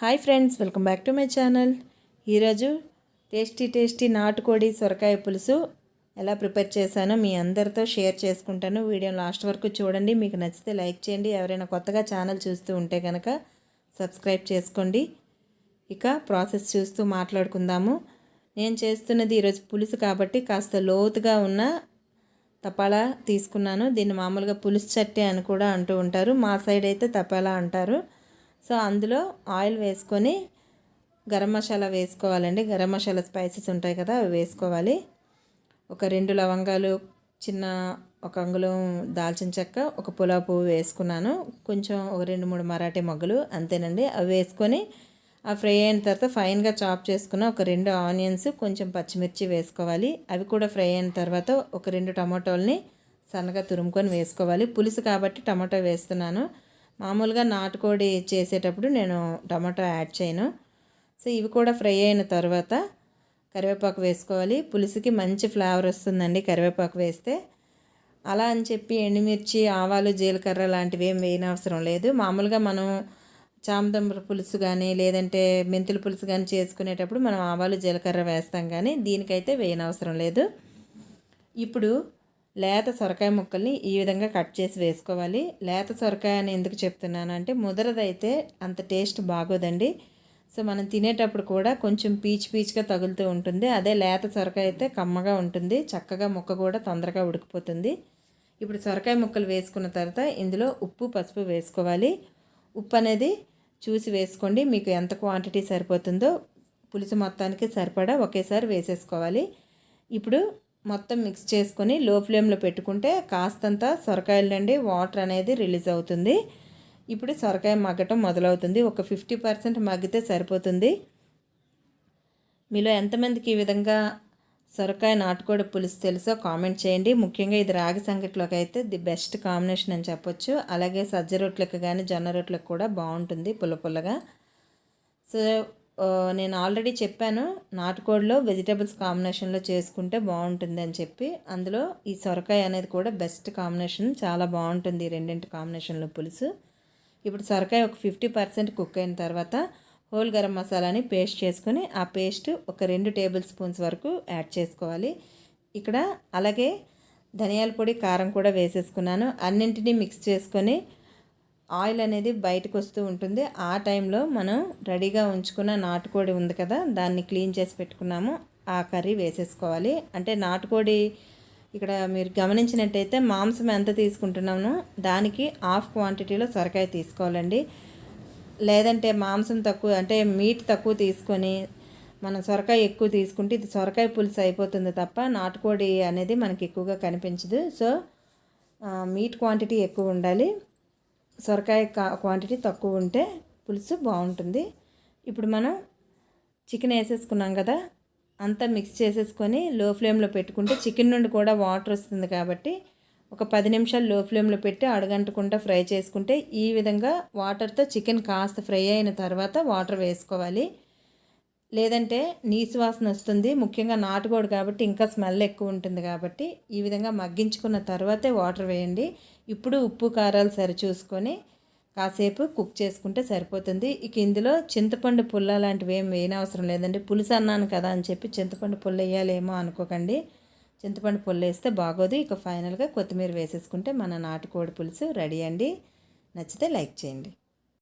Hi friends welcome back to my channel. ఈరోజు tasty tasty నాటుకోడి సొరకాయ పులుసు ఎలా ప్రిపేర్ చేశానో మీ అందరితో షేర్ చేసుకుంటాను. వీడియో లాస్ట్ వరకు చూడండి. మీకు నచ్చితే లైక్ చేయండి. ఎవరైనా కొత్తగా ఛానల్ చూస్తూ ఉంటే కనుక సబ్స్క్రైబ్ చేసుకోండి. ఇక ప్రాసెస్ చూస్తూ మాట్లాడుకుందాము. నేను చేస్తున్నది ఈరోజు పులుసు కాబట్టి కాస్త లోతుగా ఉన్న తపాలా తీసుకున్నాను. దీన్ని మామూలుగా పులుసు చట్టే అని కూడా అంటూ ఉంటారు. మా సైడ్ అయితే తపాలా అంటారు. సో అందులో ఆయిల్ వేసుకొని గరం మసాలా వేసుకోవాలండి. గరం మసాలా స్పైసెస్ ఉంటాయి కదా అవి వేసుకోవాలి. ఒక రెండు లవంగాలు చిన్న ఒక అంగుళం దాల్చిన చెక్క ఒక పులావ్ పువ్వు వేసుకున్నాను. కొంచెం ఒక రెండు మూడు మరాఠీ మొగ్గలు అంతేనండి. అవి వేసుకొని ఆ ఫ్రై అయిన తర్వాత ఫైన్గా చాప్ చేసుకున్న ఒక రెండు ఆనియన్స్ కొంచెం పచ్చిమిర్చి వేసుకోవాలి. అవి కూడా ఫ్రై అయిన తర్వాత ఒక రెండు టమాటోల్ని సన్నగా తురుముకొని వేసుకోవాలి. పులుసు కాబట్టి టమాటో వేస్తున్నాను. మామూలుగా నాటుకోడి చేసేటప్పుడు నేను టమాటో యాడ్ చేయను. సో ఇవి కూడా ఫ్రై అయిన తర్వాత కరివేపాకు వేసుకోవాలి. పులుసుకి మంచి ఫ్లేవర్ వస్తుందండి కరివేపాకు వేస్తే. అలా అని చెప్పి ఎండుమిర్చి ఆవాలు జీలకర్ర లాంటివి ఏం వేయనవసరం లేదు. మామూలుగా మనం చామదంబర పులుసు కానీ లేదంటే మెంతుల పులుసు కానీ చేసుకునేటప్పుడు మనం ఆవాలు జీలకర్ర వేస్తాం కానీ దీనికైతే వేయనవసరం లేదు. ఇప్పుడు లేత సొరకాయ ముక్కల్ని ఈ విధంగా కట్ చేసి వేసుకోవాలి. లేత సొరకాయ అని ఎందుకు చెప్తున్నాను అంటే ముదరదైతే అంత టేస్ట్ బాగోదండి. సో మనం తినేటప్పుడు కూడా కొంచెం పీచు పీచుగా తగులుతూ ఉంటుంది. అదే లేత సొరకాయ అయితే కమ్మగా ఉంటుంది. చక్కగా ముక్క కూడా తొందరగా ఉడికిపోతుంది. ఇప్పుడు సొరకాయ ముక్కలు వేసుకున్న తర్వాత ఇందులో ఉప్పు పసుపు వేసుకోవాలి. ఉప్పు అనేది చూసి వేసుకోండి. మీకు ఎంత క్వాంటిటీ సరిపోతుందో పులుసు మొత్తానికి సరిపడా ఒకేసారి వేసేసుకోవాలి. ఇప్పుడు మొత్తం మిక్స్ చేసుకొని లో ఫ్లేమ్లో పెట్టుకుంటే కాస్తంత సొరకాయల నుండి వాటర్ అనేది రిలీజ్ అవుతుంది. ఇప్పుడు సొరకాయ మగ్గటం మొదలవుతుంది. ఒక ఫిఫ్టీ పర్సెంట్ మగ్గితే సరిపోతుంది. మీలో ఎంతమందికి ఈ విధంగా సొరకాయ నాటుకోడి పులుసు తెలుసో కామెంట్ చేయండి. ముఖ్యంగా ఇది రాగి సంగట్లోకి అయితే ది బెస్ట్ కాంబినేషన్ అని చెప్పొచ్చు. అలాగే సజ్జ రొట్లకు కానీ జొన్న రొట్టెలకు కూడా బాగుంటుంది పుల్ల పుల్లగా. సో నేను ఆల్రెడీ చెప్పాను నాటుకోడిలో వెజిటేబుల్స్ కాంబినేషన్లో చేసుకుంటే బాగుంటుంది అని చెప్పి. అందులో ఈ సొరకాయ అనేది కూడా బెస్ట్ కాంబినేషన్ చాలా బాగుంటుంది రెండింటి కాంబినేషన్లో పులుసు. ఇప్పుడు సొరకాయ ఒక ఫిఫ్టీ పర్సెంట్ కుక్ అయిన తర్వాత హోల్ గరం మసాలాని పేస్ట్ చేసుకుని ఆ పేస్ట్ ఒక రెండు టేబుల్ స్పూన్స్ వరకు యాడ్ చేసుకోవాలి. ఇక్కడ అలాగే ధనియాల పొడి కారం కూడా వేసేసుకున్నాను. అన్నింటినీ మిక్స్ చేసుకొని ఆయిల్ అనేది బయటకు వస్తూ ఉంటుంది. ఆ టైంలో మనం రెడీగా ఉంచుకున్న నాటుకోడి ఉంది కదా దాన్ని క్లీన్ చేసి పెట్టుకున్నాము. ఆ కర్రీ వేసేసుకోవాలి. అంటే నాటుకోడి ఇక్కడ మీరు గమనించినట్టయితే మాంసం ఎంత తీసుకుంటున్నామో దానికి హాఫ్ క్వాంటిటీలో సొరకాయ తీసుకోవాలండి. లేదంటే మాంసం తక్కువ అంటే మీట్ తక్కువ తీసుకొని మనం సొరకాయ ఎక్కువ తీసుకుంటే ఇది సొరకాయ పులుసు అయిపోతుంది తప్ప నాటుకోడి అనేది మనకి ఎక్కువగా కనిపించదు. సో మీట్ క్వాంటిటీ ఎక్కువ ఉండాలి. సొరకాయ క్వాంటిటీ తక్కువ ఉంటే పులుసు బాగుంటుంది. ఇప్పుడు మనం చికెన్ వేసేసుకున్నాం కదా అంతా మిక్స్ చేసేసుకొని లో ఫ్లేమ్లో పెట్టుకుంటే చికెన్ నుండి కూడా వాటర్ వస్తుంది కాబట్టి ఒక పది నిమిషాలు లో ఫ్లేమ్లో పెట్టి అడగంటకుండా ఫ్రై చేసుకుంటే ఈ విధంగా వాటర్తో చికెన్ కాస్త ఫ్రై అయిన తర్వాత వాటర్ వేసుకోవాలి. లేదంటే నీసు వాసన వస్తుంది. ముఖ్యంగా నాటుకోడు కాబట్టి ఇంకా స్మెల్ ఎక్కువ ఉంటుంది కాబట్టి ఈ విధంగా మగ్గించుకున్న తర్వాతే వాటర్ వేయండి. ఇప్పుడు ఉప్పు కారాలు సరి చూసుకొని కాసేపు కుక్ చేసుకుంటే సరిపోతుంది. ఇక ఇందులో చింతపండు పుల్ల లాంటివి ఏం వేయనవసరం లేదండి. పులుసు అన్నాను కదా అని చెప్పి చింతపండు పుల్ల వేయాలేమో అనుకోకండి. చింతపండు పుల్ల వేస్తే బాగోదు. ఇక ఫైనల్గా కొత్తిమీర వేసేసుకుంటే మన నాటుకోడి పులుసు రెడీ అండి. నచ్చితే లైక్ చేయండి.